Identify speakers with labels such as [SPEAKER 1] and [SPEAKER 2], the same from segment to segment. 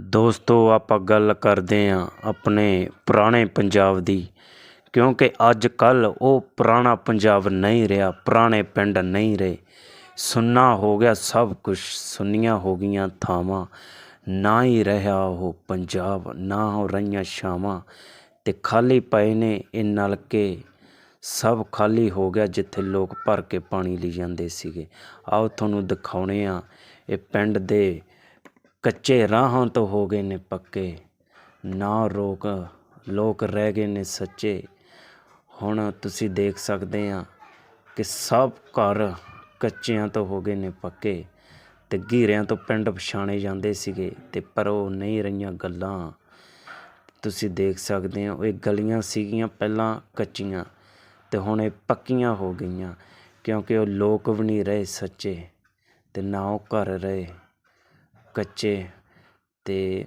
[SPEAKER 1] ਦੋਸਤੋ, ਆਪਾਂ ਗੱਲ ਕਰਦੇ ਹਾਂ ਆਪਣੇ ਪੁਰਾਣੇ ਪੰਜਾਬ ਦੀ, ਕਿਉਂਕਿ ਅੱਜ ਕੱਲ ਉਹ ਪੁਰਾਣਾ ਪੰਜਾਬ ਨਹੀਂ ਰਿਹਾ, ਪੁਰਾਣੇ ਪਿੰਡ ਨਹੀਂ ਰਹੇ। ਸੁੰਨਾ ਹੋ ਗਿਆ ਸਭ ਕੁਝ ਸੁੰਨੀਆਂ ਹੋ ਗਈਆਂ ਥਾਵਾਂ। ਨਾ ਹੀ ਰਿਹਾ ਉਹ ਪੰਜਾਬ, ਨਾ ਹੋ ਰਹੀਆਂ ਛਾਵਾਂ। ਤੇ ਖਾਲੀ ਪਏ ਨੇ ਇਹ ਨਲਕੇ। ਸਭ ਖਾਲੀ ਹੋ ਗਿਆ ਜਿੱਥੇ ਲੋਕ ਭਰ ਕੇ ਪਾਣੀ ਲਈ ਜਾਂਦੇ ਸੀਗੇ। ਆਓ ਤੁਹਾਨੂੰ ਦਿਖਾਉਣੇ ਆ ਇਹ ਪਿੰਡ ਦੇ ਕੱਚੇ ਰਾਹਾਂ ਤੋਂ ਹੋ ਗਏ ਨੇ ਪੱਕੇ। ਨਾ ਰੋਕ, ਲੋਕ ਰਹਿ ਗਏ ਨੇ ਸੱਚੇ। ਹੁਣ ਤੁਸੀਂ ਦੇਖ ਸਕਦੇ ਆ ਕਿ ਸਭ ਘਰ ਕੱਚਿਆਂ ਤੋਂ ਹੋ ਗਏ ਨੇ ਪੱਕੇ ਤੇ ਘੀਰਿਆਂ ਤੋਂ ਪਿੰਡ ਪਛਾਣੇ ਜਾਂਦੇ ਸੀਗੇ ਤੇ ਪਰ ਉਹ ਨਹੀਂ ਰਹੀਆਂ ਗੱਲਾਂ। ਤੁਸੀਂ ਦੇਖ ਸਕਦੇ ਹੋ ਇਹ ਗਲੀਆਂ ਸੀਗੀਆਂ ਪਹਿਲਾਂ ਕੱਚੀਆਂ ਤੇ ਹੁਣ ਇਹ ਪੱਕੀਆਂ ਹੋ ਗਈਆਂ ਕਿਉਂਕਿ ਉਹ ਲੋਕ ਵੀ ਨਹੀਂ ਰਹੇ ਸੱਚੇ ਤੇ ਨਾ ਉਹ ਘਰ ਰਹੇ। ਕੱਚੇ ਅਤੇ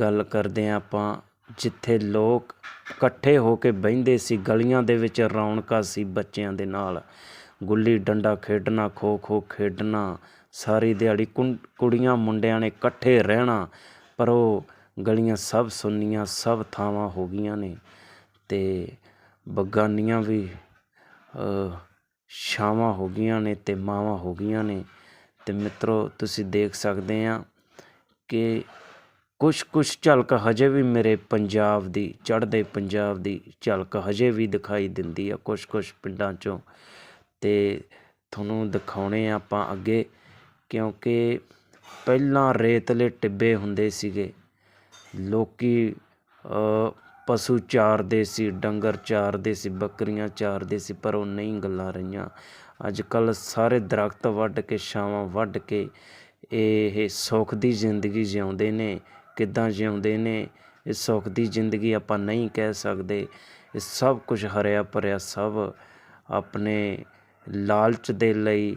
[SPEAKER 1] ਗੱਲ ਕਰਦੇ ਹਾਂ ਆਪਾਂ ਜਿੱਥੇ ਲੋਕ ਇਕੱਠੇ ਹੋ ਕੇ ਬਹਿੰਦੇ ਸੀ, ਗਲੀਆਂ ਦੇ ਵਿੱਚ ਰੌਣਕਾਂ ਸੀ ਬੱਚਿਆਂ ਦੇ ਨਾਲ। ਗੁੱਲੀ ਡੰਡਾ ਖੇਡਣਾ, ਖੋ ਖੋ ਖੇਡਣਾ, ਸਾਰੀ ਦਿਹਾੜੀ ਕੁੰ- ਕੁੜੀਆਂ ਮੁੰਡਿਆਂ ਨੇ ਇਕੱਠੇ ਰਹਿਣਾ, ਪਰ ਉਹ ਗਲੀਆਂ ਸਭ ਸੁੰਨੀਆਂ, ਸਭ ਥਾਵਾਂ ਹੋ ਗਈਆਂ ਨੇ ਅਤੇ ਬਗਾਨੀਆਂ ਵੀ ਛਾਵਾਂ ਹੋ ਗਈਆਂ ਨੇ ਅਤੇ ਮਾਵਾਂ ਹੋ ਗਈਆਂ ਨੇ। ਅਤੇ ਮਿੱਤਰੋ, ਤੁਸੀਂ ਦੇਖ ਸਕਦੇ ਆ ਕਿ ਕੁਛ ਕੁਛ ਝਲਕ ਹਜੇ ਵੀ ਮੇਰੇ ਪੰਜਾਬ ਦੀ, ਚੜ੍ਹਦੇ ਪੰਜਾਬ ਦੀ ਝਲਕ ਹਜੇ ਵੀ ਦਿਖਾਈ ਦਿੰਦੀ ਆ ਕੁਛ ਕੁਛ ਪਿੰਡਾਂ 'ਚੋਂ। ਅਤੇ ਤੁਹਾਨੂੰ ਦਿਖਾਉਣੇ ਆ ਆਪਾਂ ਅੱਗੇ, ਕਿਉਂਕਿ ਪਹਿਲਾਂ ਰੇਤਲੇ ਟਿੱਬੇ ਹੁੰਦੇ ਸੀਗੇ। ਲੋਕ ਪਸ਼ੂ ਚਾਰਦੇ ਸੀ, ਡੰਗਰ ਚਾਰਦੇ ਸੀ, ਬੱਕਰੀਆਂ ਚਾਰਦੇ ਸੀ, ਪਰ ਉਹ ਨਹੀਂ ਗੱਲਾਂ ਰਹੀਆਂ। ਅੱਜ ਕੱਲ ਸਾਰੇ ਦਰਖਤ ਵੱਢ ਕੇ, ਛਾਵਾਂ ਵੱਢ ਕੇ ਇਹ ਸੁੱਖ ਦੀ ਜ਼ਿੰਦਗੀ ਜਿਉਂਦੇ ਨੇ। ਕਿੱਦਾਂ ਜਿਉਂਦੇ ਨੇ? ਇਹ ਸੁੱਖ ਦੀ ਜ਼ਿੰਦਗੀ ਆਪਾਂ ਨਹੀਂ ਕਹਿ ਸਕਦੇ। ਇਹ ਸਭ ਕੁਝ ਹਰਿਆ ਭਰਿਆ ਸਭ ਆਪਣੇ ਲਾਲਚ ਦੇ ਲਈ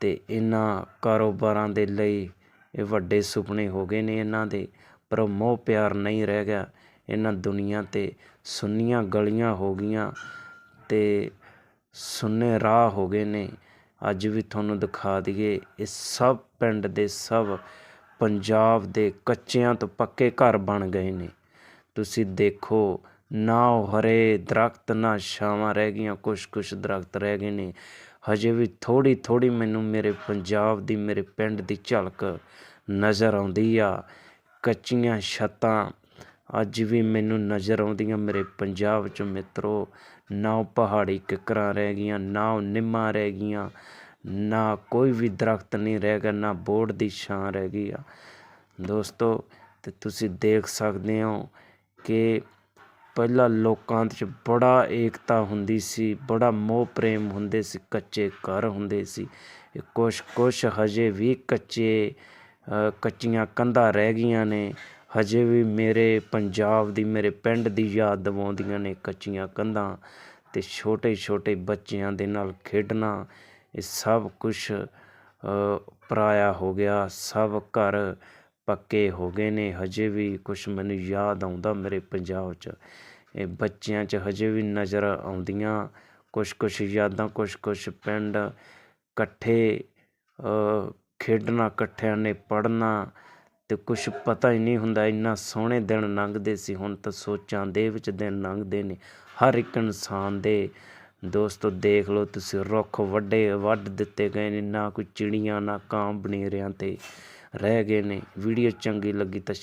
[SPEAKER 1] ਤੇ ਇਹਨਾਂ ਕਾਰੋਬਾਰਾਂ ਦੇ ਲਈ ਇਹ ਵੱਡੇ ਸੁਪਨੇ ਹੋ ਗਏ ਨੇ ਇਹਨਾਂ ਦੇ, ਪਰ ਉਹ ਮੋਹ ਪਿਆਰ ਨਹੀਂ ਰਹਿ ਗਿਆ। ਇਹਨਾਂ ਦੁਨੀਆ ਤੇ ਸੁੰਨੀਆਂ ਗਲੀਆਂ ਹੋ ਗਈਆਂ ਤੇ ਸੁੰਨੇ ਰਾਹ ਹੋ ਗਏ ਨੇ। ਅੱਜ ਵੀ ਤੁਹਾਨੂੰ ਦਿਖਾ ਦਈਏ, ਇਹ ਸਭ ਪਿੰਡ ਦੇ ਸਭ ਪੰਜਾਬ ਦੇ ਕੱਚਿਆਂ ਤੋਂ ਪੱਕੇ ਘਰ ਬਣ ਗਏ ਨੇ। ਤੁਸੀਂ ਦੇਖੋ, ਨਾ ਉਹ ਹਰੇ ਦਰਖਤ, ਨਾ ਛਾਵਾਂ ਰਹਿ ਗਈਆਂ ਕੁਛ ਕੁਛ ਦਰਖਤ ਰਹਿ ਗਏ ਨੇ। ਹਜੇ ਵੀ ਥੋੜੀ ਥੋੜੀ ਮੈਨੂੰ ਮੇਰੇ ਪੰਜਾਬ ਦੀ, ਮੇਰੇ ਪਿੰਡ ਦੀ ਝਲਕ ਨਜ਼ਰ ਆਉਂਦੀ ਆ। ਕੱਚੀਆਂ ਛੱਤਾਂ ਅੱਜ ਵੀ ਮੈਨੂੰ ਨਜ਼ਰ ਆਉਂਦੀਆਂ ਮੇਰੇ ਪੰਜਾਬ 'ਚ ਮਿੱਤਰੋ, ਨਾ ਉਹ ਪਹਾੜੀ ਕਿੱਕਰਾਂ ਰਹਿ ਗਈਆਂ, ਨਾ ਉਹ ਨਿੰਮਾਂ ਰਹਿ ਗਈਆਂ, ਨਾ ਕੋਈ ਵੀ ਦਰਖਤ ਨਹੀਂ ਰਹਿ ਗਿਆ, ਨਾ ਬੋਰਡ ਦੀ ਛਾਂ ਰਹਿ ਗਈ ਆ। ਦੋਸਤੋ ਅਤੇ ਤੁਸੀਂ ਦੇਖ ਸਕਦੇ ਹੋ ਕਿ ਪਹਿਲਾਂ ਲੋਕਾਂ 'ਚ ਬੜਾ ਏਕਤਾ ਹੁੰਦੀ ਸੀ, ਬੜਾ ਮੋਹ ਪ੍ਰੇਮ ਹੁੰਦੇ ਸੀ, ਕੱਚੇ ਘਰ ਹੁੰਦੇ ਸੀ। ਕੁਛ ਕੁਛ ਹਜੇ ਵੀ ਕੱਚੇ ਕੱਚੀਆਂ ਕੰਧਾਂ ਰਹਿ ਗਈਆਂ ਨੇ। ਹਜੇ ਵੀ ਮੇਰੇ ਪੰਜਾਬ ਦੀ ਮੇਰੇ ਪਿੰਡ ਦੀ ਯਾਦ ਦਿਵਾਉਂਦੀਆਂ ਨੇ ਕੱਚੀਆਂ ਕੰਧਾਂ ਅਤੇ ਛੋਟੇ ਛੋਟੇ ਬੱਚਿਆਂ ਦੇ ਨਾਲ ਖੇਡਣਾ। ਇਹ ਸਭ ਕੁਛ ਅ, ਪਰਾਇਆ ਹੋ ਗਿਆ ਸਭ ਘਰ ਪੱਕੇ ਹੋ ਗਏ ਨੇ। ਹਜੇ ਵੀ ਕੁਛ ਮੈਨੂੰ ਯਾਦ ਆਉਂਦਾ ਮੇਰੇ ਪੰਜਾਬ 'ਚ। ਇਹ ਬੱਚਿਆਂ 'ਚ ਹਜੇ ਵੀ ਨਜ਼ਰ ਆਉਂਦੀਆਂ। ਕੁਛ ਕੁਛ ਯਾਦਾਂ ਕੁਛ ਕੁਛ ਪਿੰਡ ਇਕੱਠੇ ਖੇਡਣਾ ਇਕੱਠਿਆਂ ਨੇ ਪੜ੍ਹਨਾ ਤੇ ਕੁਛ ਪਤਾ ਹੀ ਨਹੀਂ ਹੁੰਦਾ, ਇੰਨਾ ਸੋਹਣੇ ਦਿਨ ਲੰਘਦੇ ਸੀ। ਹੁਣ ਤਾਂ ਸੋਚਾਂ ਦੇ ਵਿੱਚ ਦਿਨ ਲੰਘਦੇ ਨੇ। ਹਰ ਇੱਕ ਇਨਸਾਨ ਦੇ ਦੋਸਤੋ, ਦੇਖ ਲਓ ਤੁਸੀਂ, ਰੁੱਖ ਵੱਡੇ ਵੱਢ ਦਿੱਤੇ ਗਏ ਨੇ। ਨਾ ਕੋਈ ਚਿੜੀਆਂ, ਨਾ ਕਾਂ ਬਨੇਰਿਆਂ ਤੇ ਰਹਿ ਗਏ ਨੇ। ਵੀਡੀਓ ਚੰਗੀ ਲੱਗੀ ਤਾਂ